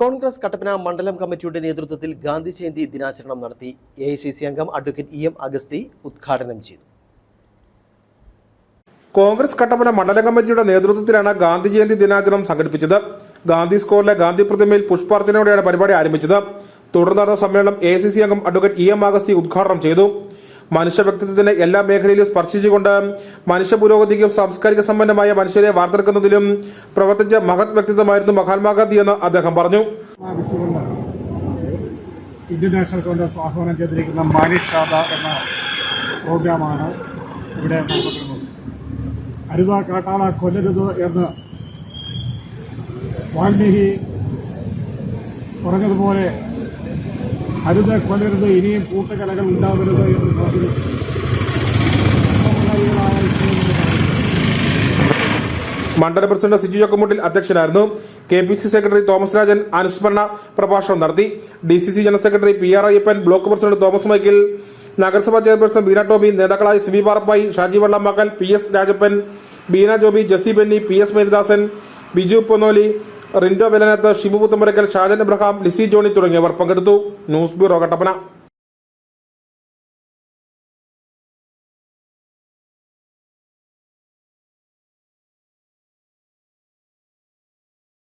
കോൺഗ്രസ് കട്ടപ്പന മണ്ഡലം കമ്മിറ്റിയുടെ നേതൃത്വത്തിൽ ഗാന്ധി ജയന്തി ദിനാചരണം നടത്തി എ അംഗം അഡ്വക്കേറ്റ് ഇ എം അഗസ്തി ഉദ്ഘാടനം ചെയ്തു. കോൺഗ്രസ് കട്ടപ്പന മണ്ഡലം കമ്മിറ്റിയുടെ നേതൃത്വത്തിലാണ് ഗാന്ധി ജയന്തി ദിനാചരണം സംഘടിപ്പിച്ചത്. ഗാന്ധി സ്കോറിലെ ഗാന്ധി പ്രതിമയിൽ പുഷ്പാർച്ചനയോടെയാണ് പരിപാടി ആരംഭിച്ചത്. തുടർന്ന് നടന്ന സമ്മേളനം എ അംഗം അഡ്വക്കേറ്റ് ഇ എം അഗസ്തി ഉദ്ഘാടനം ചെയ്തു. മനുഷ്യ വ്യക്തിത്വത്തിന്റെ എല്ലാ മേഖലയിലും സ്പർശിച്ചുകൊണ്ട് മനുഷ്യ പുരോഗതിക്കും സാംസ്കാരിക സമ്പന്നമായ മനുഷ്യരെ വാർത്തെടുക്കുന്നതിലും പ്രവർത്തിച്ച മഹത് വ്യക്തിത്വമായിരുന്നു മഹാത്മാഗാന്ധി എന്ന് അദ്ദേഹം പറഞ്ഞു. ഇന്ത്യൻ നാഷണൽ കോൺഗ്രസ് ആഹ്വാനം ചെയ്തിരിക്കുന്ന മാനിഷാദ എന്ന പ്രോഗ്രാമാണ് ഇവിടെ നടത്തപ്പെടുന്നത് അരുത കാട്ടാള കൊല്ലരുത് എന്ന് വാൽമീകി പറഞ്ഞതുപോലെ അരുത് കൊല്ലരുത് ഇനിയും കൂട്ടുകലകൾ ഉണ്ടാവരുത് എന്ന് പറയുന്നു. മണ്ഡല പ്രസിഡന്റ് സിജു ചക്കുമുട്ടിൽ അധ്യക്ഷനായിരുന്നു K P C secretary Thomas Rajan അനുസ്മരണ പ്രഭാഷണം നടത്തി D C C general secretary P R Ayyappan block president Thomas Michael നഗരസഭാ ചെയർപേഴ്സൺ ബീന ടോബി നേതാക്കളായ Siby Parappayi Shaji Vallammakkal P S Rajappan Beena Joby Jessy Benny P S Maridasan Biju Ponnoli Rindo Velanath Shibu Puthamparakkal Shajan Abraham Lissy Johny തുടങ്ങിയവർ പങ്കെടുത്തു. News bureau Kattappana.